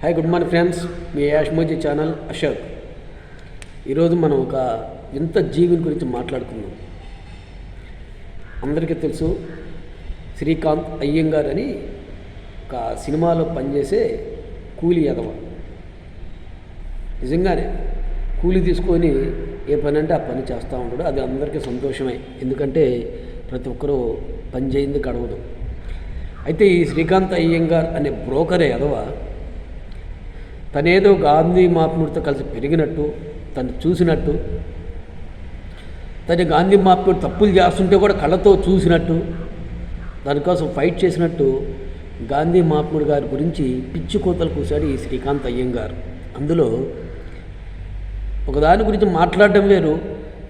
Hi good morning friends మీ యాష్మోజీ channel Ashok ఈరోజు మనం ఒక వింత జీవిని గురించి మాట్లాడుకుందాం. అందరికీ తెలుసు శ్రీకాంత్ అయ్యంగార్ అని ఒక సినిమాలో పనిచేసే కూలి ఎదవ నిజంగానే కూలి తీసుకొని ఏ పని అంటే ఆ పని చేస్తూ ఉంటాడు. అది అందరికీ సంతోషమే. ఎందుకంటే ప్రతి ఒక్కరూ పని చేయింది గడవదు అయితే ఈ శ్రీకాంత్ అయ్యంగార్ అనే బ్రోకరే ఎదవ తనేదో గాంధీ మహాత్ముడితో కలిసి పెరిగినట్టు తను చూసినట్టు తను గాంధీ మహాత్ముడు తప్పులు చేస్తుంటే కూడా కళ్ళతో చూసినట్టు దానికోసం ఫైట్ చేసినట్టు గాంధీ మహాత్ముడు గారి గురించి పిచ్చి కూతలు కూశాడు ఈ శ్రీకాంత్ అయ్యంగారు అందులో ఒకదాని గురించి మాట్లాడడం వేరు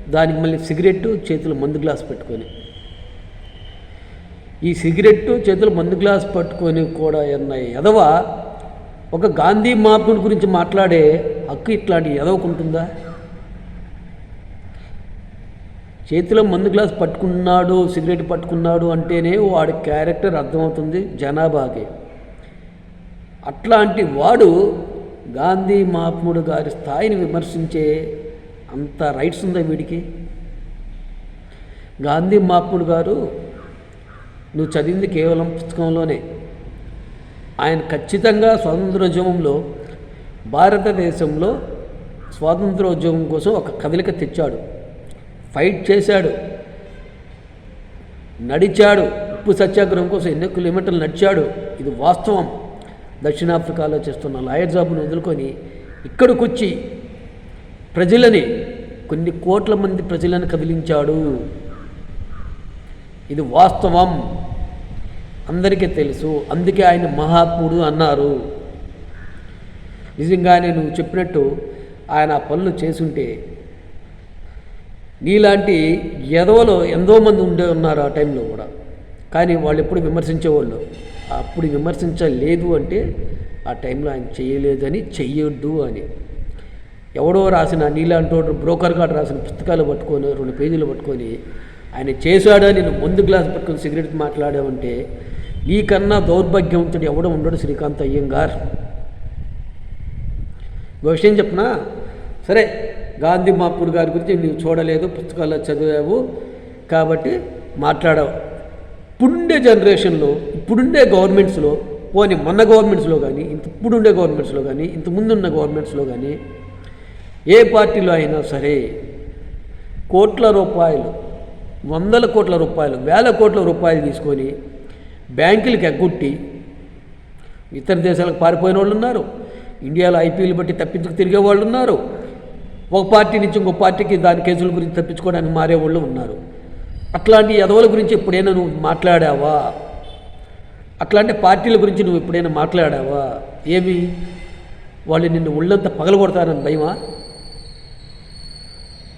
దానికి మళ్ళీ సిగరెట్టు చేతులు మందు గ్లాస్ పెట్టుకొని. ఈ సిగరెట్టు చేతులు మందు గ్లాస్ పట్టుకొని కూడా ఎన్న ఎదవ ఒక గాంధీ మహాత్ముడి గురించి మాట్లాడే హక్కు ఇట్లాంటి ఎదవకుంటుందా చేతిలో మందు గ్లాస్ పట్టుకున్నాడు సిగరెట్ పట్టుకున్నాడు అంటేనే వాడి క్యారెక్టర్ అర్థమవుతుంది జనాభాకి. అట్లాంటి వాడు గాంధీ మహాత్ముడు గారి స్థాయిని విమర్శించే అంత రైట్స్ ఉందా వీడికి? గాంధీ మహాత్ముడు గారు నువ్వు చదివింది కేవలం పుస్తకంలోనే. ఆయన ఖచ్చితంగా స్వాతంత్రోద్యమంలో భారతదేశంలో స్వాతంత్రోద్యమం కోసం ఒక కదలిక తెచ్చాడు. ఫైట్ చేశాడు. నడిచాడు. ఉప్పు సత్యాగ్రహం కోసం ఎన్నో కిలోమీటర్లు నడిచాడు. ఇది వాస్తవం. దక్షిణాఫ్రికాలో చేస్తున్న లాయర్ జాబును వదులుకొని ఇక్కడికొచ్చి ప్రజలని కొన్ని కోట్ల మంది ప్రజలను కదిలించాడు. ఇది వాస్తవం. అందరికీ తెలుసు. అందుకే ఆయన మహాత్ముడు అన్నారు. నిజంగానే నువ్వు చెప్పినట్టు ఆయన ఆ పనులు చేసుంటే నీలాంటి ఎదవలో ఎంతో మంది ఉండే ఉన్నారు ఆ టైంలో కూడా. కానీ వాళ్ళు ఎప్పుడు విమర్శించేవాళ్ళు. అప్పుడు విమర్శించలేదు అంటే ఆ టైంలో ఆయన చేయలేదని చెయ్యొద్దు అని. ఎవడో రాసిన నీలాంటి వాడు బ్రోకర్ గారు రాసిన పుస్తకాలు పట్టుకొని రెండు పేజీలు పట్టుకొని ఆయన చేశాడని నేను ముందు గ్లాస్ పట్టుకొని సిగరెట్ మాట్లాడావంటే నీకన్నా దౌర్భాగ్యవంతుడు ఎవడో ఉండడు శ్రీకాంత్ అయ్యంగార్. ఒక విషయం చెప్పనా? సరే గాంధీ మాపూడి గారి గురించి నువ్వు చూడలేదు పుస్తకాల్లో చదివావు కాబట్టి మాట్లాడావు. ఇప్పుడుండే జనరేషన్లో ఇప్పుడుండే గవర్నమెంట్స్లో పోనీ మొన్న గవర్నమెంట్స్లో కానీ ఇంత ఇప్పుడుండే గవర్నమెంట్స్లో కానీ ఇంత ముందున్న గవర్నమెంట్స్లో కానీ ఏ పార్టీలో అయినా సరే కోట్ల రూపాయలు వందల కోట్ల రూపాయలు వేల కోట్ల రూపాయలు తీసుకొని బ్యాంకులకు ఎగ్గొట్టి ఇతర దేశాలకు పారిపోయిన వాళ్ళు ఉన్నారు. ఇండియాలో ఐపీఎల్ బట్టి తప్పించుకు తిరిగే వాళ్ళు ఉన్నారు. ఒక పార్టీ నుంచి ఇంకో పార్టీకి దాని కేసుల గురించి తప్పించుకోవడానికి మారే వాళ్ళు ఉన్నారు. అట్లాంటి ఎదవల గురించి ఎప్పుడైనా నువ్వు మాట్లాడావా? అట్లాంటి పార్టీల గురించి నువ్వు ఎప్పుడైనా మాట్లాడావా? ఏమి వాళ్ళు నిన్ను ఒళ్ళంతా పగలగొడతారని భయమా?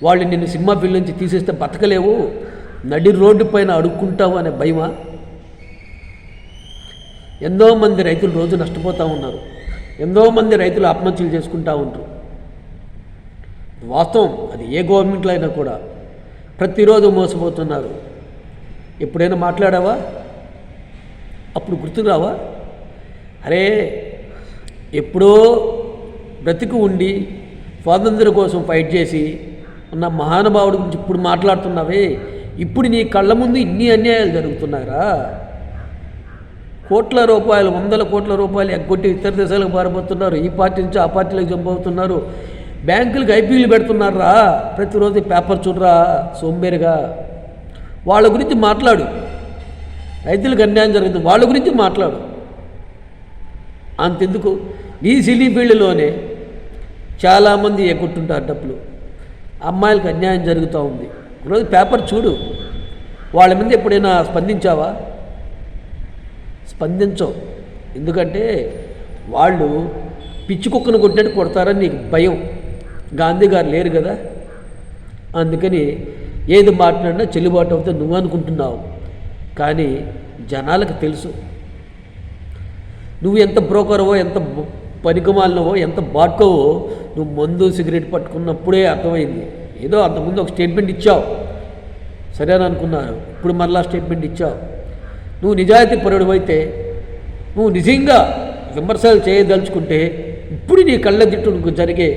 వాళ్ళు నిన్ను సినిమా ఫీల్డ్ నుంచి తీసేస్తే బతకలేవు. నడి రోడ్డు పైన అడుక్కుంటావు అనే భయమా? ఎంతో మంది రైతులు రోజు నష్టపోతూ ఉన్నారు. ఎంతో మంది రైతులు ఆత్మహత్యలు చేసుకుంటూ ఉంటారు వాస్తవం అది ఏ గవర్నమెంట్లో అయినా కూడా ప్రతిరోజు మోసపోతున్నారు. ఎప్పుడైనా మాట్లాడావా? అప్పుడు గుర్తుకు రావా అరే ఎప్పుడో బ్రతికి ఉండి స్వాతంత్ర్యం కోసం ఫైట్ చేసి ఉన్న మహానుభావుడి గురించి ఇప్పుడు మాట్లాడుతున్నావే. ఇప్పుడు నీ కళ్ళ ముందు ఇన్ని అన్యాయాలు జరుగుతున్నారా కోట్ల రూపాయలు వందల కోట్ల రూపాయలు ఎగ్గొట్టి ఇతర దేశాలకు పారిపోతున్నారు ఈ పార్టీ నుంచి ఆ పార్టీలకు జంప్ అవుతున్నారు. బ్యాంకులకు ఐపీలు పెడుతున్నారా? ప్రతిరోజు పేపర్ చూడరా సోంబేరుగా? వాళ్ళ గురించి మాట్లాడు. రైతులకు అన్యాయం జరుగుతుంది వాళ్ళ గురించి మాట్లాడు. అంతెందుకు? నీ సినీ ఫీల్డ్లోనే చాలామంది ఎగ్గొట్టుంటారు డబ్బులు. అమ్మాయిలకు అన్యాయం జరుగుతూ ఉంది. ఈరోజు పేపర్ చూడు. వాళ్ళ మీద ఎప్పుడైనా స్పందించావా? స్పందించవు ఎందుకంటే వాళ్ళు పిచ్చి కుక్కను కొట్టినట్టు కొడతారని నీకు భయం. గాంధీ గారు లేరు కదా. అందుకని ఏది మాట్లాడినా చెల్లుబాటు అవుతుంది నువ్వు అనుకుంటున్నావు. కానీ జనాలకు తెలుసు. నువ్వు ఎంత బ్రోకర్వో ఎంత పనికిమాలినవో ఎంత బాట్కోవో నువ్వు మందు సిగరెట్ పట్టుకున్నప్పుడే అర్థమైంది. ఏదో అంతకుముందు ఒక స్టేట్మెంట్ ఇచ్చావు. సరే అని అనుకున్నారు ఇప్పుడు మరలా స్టేట్మెంట్ ఇచ్చావు. నువ్వు నిజాయితీ పరుడు అయితే నువ్వు నిజంగా విమర్శలు చేయదలుచుకుంటే ఇప్పుడు నీ కళ్ళ దిట్టు జరిగే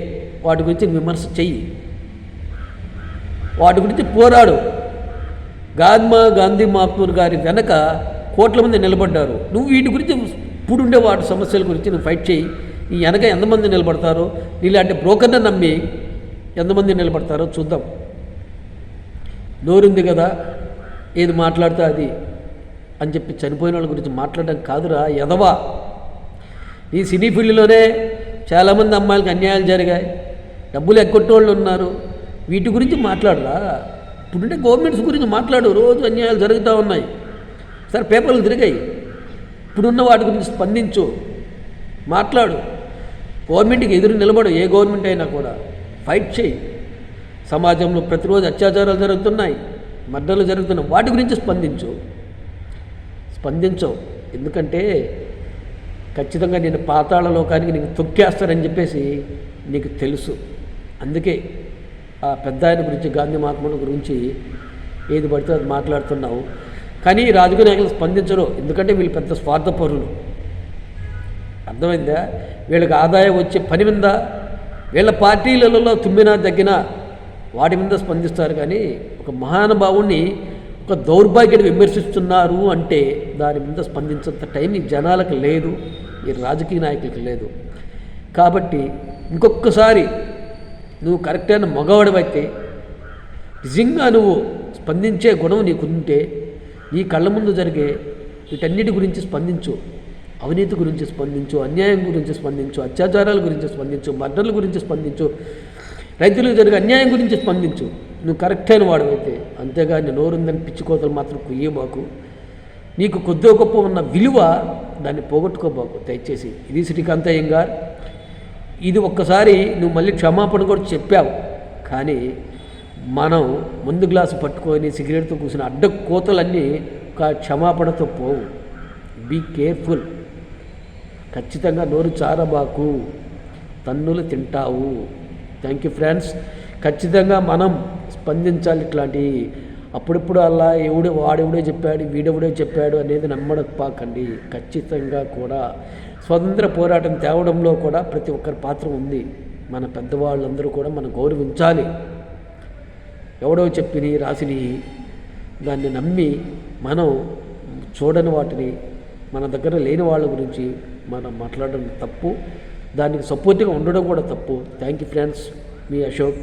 వాటి గురించి విమర్శ చెయ్యి. వాటి గురించి పోరాడు. గాంధీ గాంధీ మహాత్ముడు గారి వెనక కోట్ల మంది నిలబడ్డారు. నువ్వు వీటి గురించి ఇప్పుడుండే వాటి సమస్యల గురించి నువ్వు ఫైట్ చేయి నీ వెనక ఎంతమంది నిలబడతారో నీలాంటి బ్రోకర్ని నమ్మి ఎంతమంది నిలబడతారో చూద్దాం. నోరుంది కదా ఏది మాట్లాడితే అది. అని చెప్పి చనిపోయిన వాళ్ళ గురించి మాట్లాడడం కాదురా ఎదవా ఈ సినీ ఫీల్డ్లోనే చాలామంది అమ్మాయిలకు అన్యాయాలు జరిగాయి. డబ్బులు ఎక్కొట్టేవాళ్ళు ఉన్నారు. వీటి గురించి మాట్లాడరా? ఇప్పుడుంటే గవర్నమెంట్స్ గురించి మాట్లాడు రోజు అన్యాయాలు జరుగుతూ ఉన్నాయి. సరే పేపర్లు తిరిగాయి. ఇప్పుడున్న వాటి గురించి స్పందించు. మాట్లాడు. గవర్నమెంట్కి ఎదురు నిలబడు ఏ గవర్నమెంట్ అయినా కూడా. ఫైట్ చేయి. సమాజంలో ప్రతిరోజు అత్యాచారాలు జరుగుతున్నాయి మర్డర్లు జరుగుతున్నాయి. వాటి గురించి స్పందించు. స్పందించవు. ఎందుకంటే ఖచ్చితంగా నేను పాతాళ లోకానికి నీకు తొక్కేస్తారని చెప్పేసి నీకు తెలుసు. అందుకే ఆ పెద్ద ఆయన గురించి గాంధీ మహాత్ముడు గురించి ఏది పడితే అది మాట్లాడుతున్నావు. కానీ రాజకీయ నాయకులు స్పందించరు. ఎందుకంటే వీళ్ళు పెద్ద స్వార్థపరులు. అర్థమైందా? వీళ్ళకి ఆదాయం వచ్చే పని మీద వీళ్ళ పార్టీలలో తుమ్మినా తగ్గిన వాటి మీద స్పందిస్తారు. కానీ ఒక మహానుభావుణ్ణి ఒక దౌర్భాగ్యుడు విమర్శిస్తున్నారు అంటే దాని మీద స్పందించేంత టైం ఈ జనాలకు లేదు ఈ రాజకీయ నాయకులకు లేదు. కాబట్టి ఇంకొకసారి నువ్వు కరెక్ట్ అయిన మగవాడవైతే నిజంగా నువ్వు స్పందించే గుణం నీకుంటే నీ కళ్ళ ముందు జరిగే వీటన్నిటి గురించి స్పందించు. అవినీతి గురించి స్పందించు అన్యాయం గురించి స్పందించు అత్యాచారాల గురించి స్పందించు మర్డర్ల గురించి స్పందించు రైతులకు జరిగే అన్యాయం గురించి స్పందించు. నువ్వు కరెక్ట్ అయిన వాడవైతే అంతేగాని నోరుందని పిచ్చుకోతలు మాత్రం కుయ్యబాకు నీకు కొద్దో గొప్ప ఉన్న విలువ దాన్ని పోగొట్టుకోబాకు. దయచేసి ఇది శ్రీకాంత్ అయ్యంగార్ ఇది ఒక్కసారి నువ్వు మళ్ళీ క్షమాపణ కూడా చెప్పావు. కానీ మనం ముందు గ్లాసు పట్టుకొని సిగరెట్తో కూర్చుని అడ్డ కోతలన్నీ ఒక క్షమాపణతో పోవు. Be careful. ఖచ్చితంగా నోరు చారబాకు. తన్నులు తింటావు. Thank you friends. ఖచ్చితంగా మనం స్పందించాలి ఇట్లాంటి అప్పుడప్పుడు అలా ఎవడు వాడెవడే చెప్పాడు వీడెవడే చెప్పాడు అనేది నమ్మడపాకండి ఖచ్చితంగా కూడా స్వతంత్ర పోరాటం తేవడంలో కూడా ప్రతి ఒక్కరి పాత్ర ఉంది. మన పెద్దవాళ్ళందరూ కూడా మనం గౌరవించాలి. ఎవడో చెప్పిని రాసిని దాన్ని నమ్మి మనం చూడని వాటిని మన దగ్గర లేని వాళ్ళ గురించి మనం మాట్లాడడం తప్పు. దానికి సపోర్ట్గా ఉండడం కూడా తప్పు. థ్యాంక్ యూ ఫ్రెండ్స్ మీ అశోక్.